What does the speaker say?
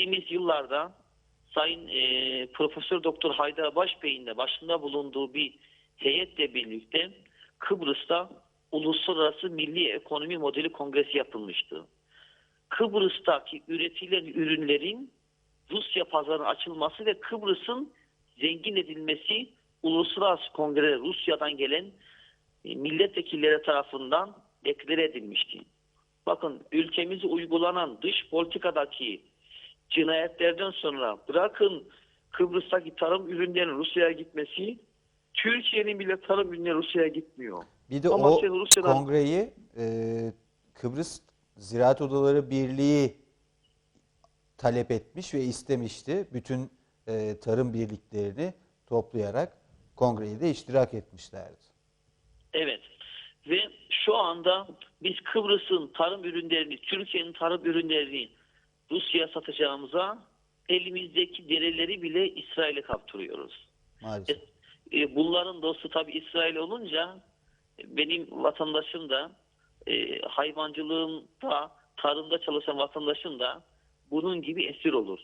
geçtiğimiz yıllarda Sayın e, Profesör Doktor Haydar Başbey'in de başında bulunduğu bir heyetle birlikte Kıbrıs'ta Uluslararası Milli Ekonomi Modeli Kongresi yapılmıştı. Kıbrıs'taki üretilen ürünlerin Rusya pazarına açılması ve Kıbrıs'ın zengin edilmesi uluslararası kongre Rusya'dan gelen e, milletvekilleri tarafından deklare edilmişti. Bakın ülkemize uygulanan dış politikadaki cinayetlerden sonra bırakın Kıbrıs'taki tarım ürünlerinin Rusya'ya gitmesi Türkiye'nin bile tarım ürünleri Rusya'ya gitmiyor. Bir de Ama o sen Rusya'dan- kongreyi e, Kıbrıs Ziraat Odaları Birliği talep etmiş ve istemişti. Bütün e, tarım birliklerini toplayarak kongreyi de iştirak etmişlerdi. Evet. Ve şu anda biz Kıbrıs'ın tarım ürünlerini, Türkiye'nin tarım ürünlerini Rusya'ya satacağımıza elimizdeki dereleri bile İsrail'e kaptırıyoruz. Maalesef. E, bunların dostu tabii İsrail olunca e, benim vatandaşım da e, hayvancılığında, tarımda çalışan vatandaşım da bunun gibi esir olur.